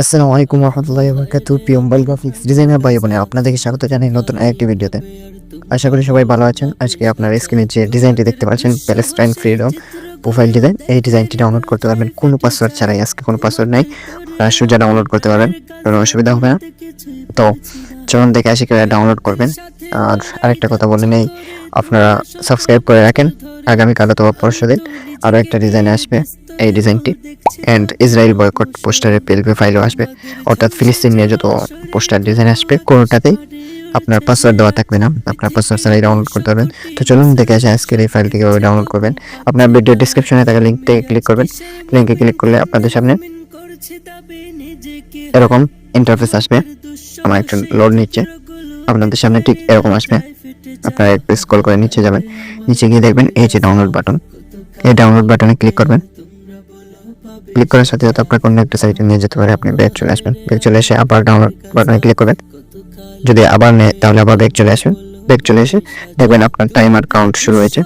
আসসালামু আলাইকুম রহমতুল্লাহ বরকাতু প্রিয় মোবাইল গ্রাফিক্স ডিজাইনার ভাই বোনে আপনাদেরকে স্বাগত জানাই নতুন আরেকটি ভিডিওতে। আশা করি সবাই ভালো আছেন। আজকে আপনার স্ক্রিনে যে ডিজাইনটি দেখতে পাচ্ছেন প্যালেস্টাইন ফ্রিডম প্রোফাইল ডিজাইন এই ডিজাইনটি ডাউনলোড করতে পারবেন। কোনো পাসওয়ার্ড ছাড়াই, আজকে কোনো পাসওয়ার্ড নাই। সোজা ডাউনলোড করতে পারবেন, কোনো অসুবিধা হবে না। তো চলুন দেখে আসি কীভাবে ডাউনলোড করবেন। আর আরেকটা কথা বলে নেই, আপনারা সাবস্ক্রাইব করে রাখেন। আগামীকাল অথবা পরশু দিন আরও একটা ডিজাইন আসবে, এই ডিজাইনটি অ্যান্ড ইসরায়েল বয়কট পোস্টারের পিএলপি ফাইলও আসবে। অর্থাৎ ফিলিস্তিন নিয়ে যত পোস্টার ডিজাইন আসবে, কোনোটাতেই আপনার পাসওয়ার্ড দেওয়া থাকবে না। আপনার পাসওয়ার্ড ছাড়াই ডাউনলোড করতে পারবেন। তো চলুন দেখে আসে আজকের এই ফাইলটি কীভাবে ডাউনলোড করবেন। আপনার ভিডিও ডিসক্রিপশনে থাকা লিঙ্ক থেকে ক্লিক করবেন। লিঙ্কে ক্লিক করলে আপনাদের সামনে এরকম ইন্টারফেস আসবে। আমার একটু লোড নিচ্ছে। আপনাদের সামনে ঠিক এরকম আসবে। আপনারা একটু স্ক্রল করে নিচে যাবেন। নিচে গিয়ে দেখবেন এই যে ডাউনলোড বাটন এই ডাউনলোড বাটনে ক্লিক করবেন। ক্লিক করার সাথে সাথে আপনার কোনো একটা সাইটে নিয়ে যেতে পারে। আপনি ব্যাগ চলে আসবেন। ব্যাক চলে এসে আবার ডাউনলোড বাটনে ক্লিক করবেন। যদি আবার নেয়, তাহলে আবার ব্যাক চলে আসবেন। ব্যাক চলে এসে দেখবেন আপনার টাইমার কাউন্ট শুরু হয়েছে।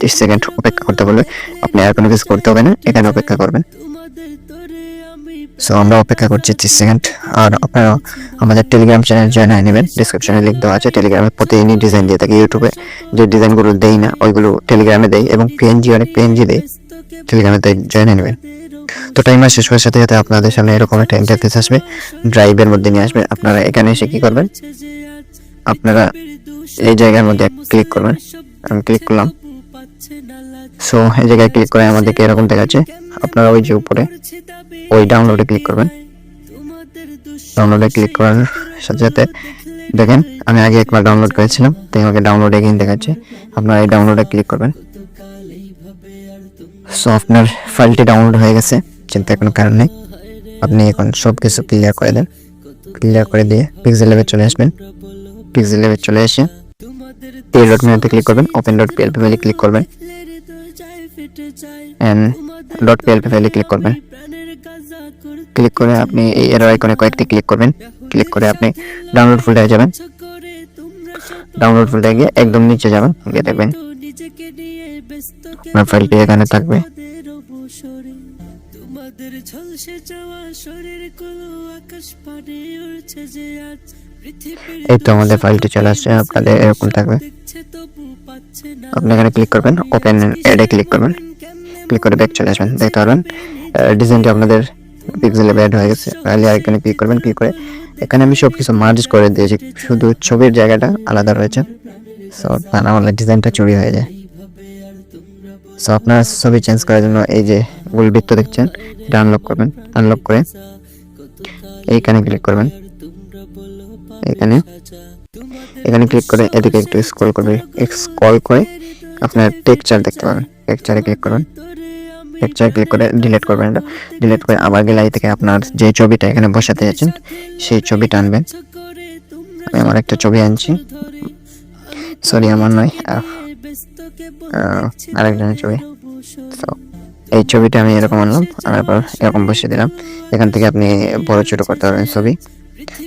তিরিশ সেকেন্ড অপেক্ষা করতে বলবে। আপনি আর কোনো কিছু করতে হবে না। এখানে অপেক্ষা করবেন। সো আমরা অপেক্ষা করছি তিরিশ সেকেন্ড আর আপনারা আমাদের টেলিগ্রাম চ্যানেল জয়েন হয়ে নেবেন। ডিসক্রিপশনে লিঙ্ক দেওয়া আছে। টেলিগ্রামে প্রতিদিনই ডিজাইন দিয়ে থাকি ইউটিউবে যে ডিজাইনগুলো দেই না, ওইগুলো টেলিগ্রামে দেই এবং পিএনজি অনেক পিএনজি দেই। টেলিগ্রামে তাই জয়েন নেবেন। তো টাইমার শেষ হওয়ার সাথে সাথে আপনাদের সামনে এরকম একটা ইন্টারফেস আসবে। ড্রাইভের মধ্যে নিয়ে আসবে। আপনারা এখানে এসে কি করবেন? আপনারা এই জায়গার মধ্যে ক্লিক করবেন। আমি ক্লিক করলাম। সো এই জায়গায় ক্লিক করে আমাদেরকে এরকম দেখাচ্ছে। আপনারা ওই যে উপরে, ওই ডাউনলোডে ক্লিক করবেন। ডাউনলোডে ক্লিক করার সাথে সাথে দেখেন, আমি আগে একবার ডাউনলোড করেছিলাম, তাই আমাকে ডাউনলোড এগেইন দেখাচ্ছে। আপনারা এই ডাউনলোডে ক্লিক করবেন। সো আপনার ফাইলটি ডাউনলোড হয়ে গেছে চিন্তা কোনো কারণ নেই। আপনি এখন সব কিছু ক্লিয়ার করে দেন। ক্লিয়ার করে দিয়ে পিক্সেল লেভেল চলে আসবেন। পিক্সেল লেভেল চলে এসে পি ডট মেনুতে ক্লিক করবেন ওপেন ডট পিএলপি ফাইলে ক্লিক করবেন অ্যান্ড ডট পিএলপি ফাইলে ক্লিক করবেন। ক্লিক করে আপনি এই এর আইকনে কয়েকটি ক্লিক করবেন। ক্লিক করে আপনি ডাউনলোড ফোল্ডারে যাবেন। ডাউনলোড ফোল্ডারে গিয়ে একদম নিচে যাবেন, গিয়ে দেখবেন আপনার ফাইলটি এখানে থাকবে। তোমাদের ঝলসে যাওয়া শরীরগুলো আকাশ পানে উড়ছে যে আজ। এই তো আমাদের ফাইলটি চলে আসছে, আপনাদের এরকম থাকবে। আপনি এখানে ক্লিক করবেন ওপেন এডে ক্লিক করবেন। ক্লিক করে ব্যাক চলে আসবেন, দেখতে পারবেন ডিজাইনটি আপনাদের পিক্সেলে ব্যাড হয়ে গেছে। তাহলে আরেকখানে ক্লিক করবেন ক্লিক করে এখানে আমি সব কিছু মার্জ করে দিয়েছি, শুধু ছবির জায়গাটা আলাদা রয়েছে। সো তা না হলে ডিজাইনটা চুরি হয়ে যায়। সো আপনার ছবি চেঞ্জ করার জন্য এই যে গোলবৃত্ত দেখছেন, এটা আনলক করবেন আনলক করে এইখানে ক্লিক করবেন। এখানে। এখানে ক্লিক করে এদিকে একটু স্ক্রল করবে স্ক্রল করে আপনার টেক্সচার দেখতে পাবেন। টেক্সচারে ক্লিক করবেন টেক্সচার ক্লিক করে ডিলিট করবেন এটা। ডিলিট করে আবার গ্যালারি থেকে আপনার যে ছবিটা এখানে বসাতে যাচ্ছেন, সেই ছবিটা আনবেন। আমি আমার একটা ছবি আনছি। সরি আমার নয় আরেকজনের ছবি। তো এই ছবিটা আমি এরকম আনলাম, আনার পর এরকম বসিয়ে দিলাম। এখান থেকে আপনি বড় ছোট করতে পারবেন ছবি।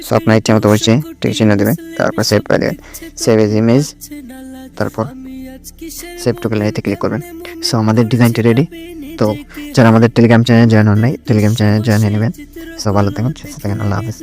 সো আপনার ইচ্ছা মতো বসে, ঠিক চিহ্ন দেবেন তারপর সেভ করে দেবেন সেভ এজ ইমেজ তারপর সেভ টু গ্যালারিতে ক্লিক করবেন। সো আমাদের ডিজাইনটি রেডি তো, যারা আমাদের টেলিগ্রাম চ্যানেলে জয়েন হন নাই টেলিগ্রাম চ্যানেলে জয়েন হয়ে নেবেন। সো ভালো থাকুন, সুস্থ থাকুন, আল্লাহ হাফিজ।